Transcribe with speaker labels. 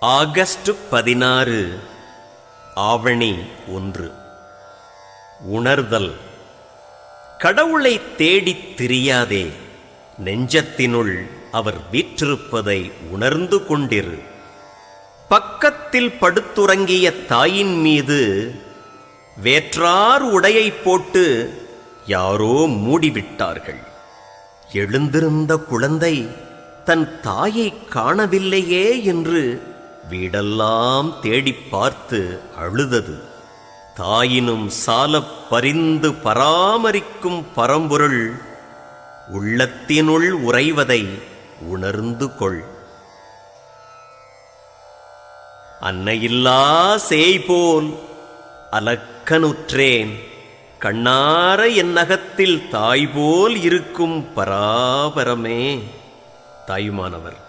Speaker 1: August பதினாறு ஆவணி ஒன்று. உணர்தல். கடவுளை தேடித் திரியாதே நெஞ்சத்தினுள் அவர் வீற்றிருப்பதை உணர்ந்து கொண்டிரு. பக்கத்தில் படுத்துறங்கிய தாயின் மீது வேற்றார் உடையை போட்டு யாரோ மூடிவிட்டார்கள். எழுந்திருந்த குழந்தை தன் தாயை காணவில்லையே என்று வீடெல்லாம் தேடிப் பார்த்து அழுதது. தாயினும் சாலப் பரிந்து பராமரிக்கும் பரம்பொருள் உள்ளத்தினுள் உறைவதை உணர்ந்து கொள். அன்னையில்லா சேய்போல் அலக்கனுற்றேன். கண்ணார என் நகத்தில் தாய் போல் இருக்கும் பராபரமே. தாயுமானவர்.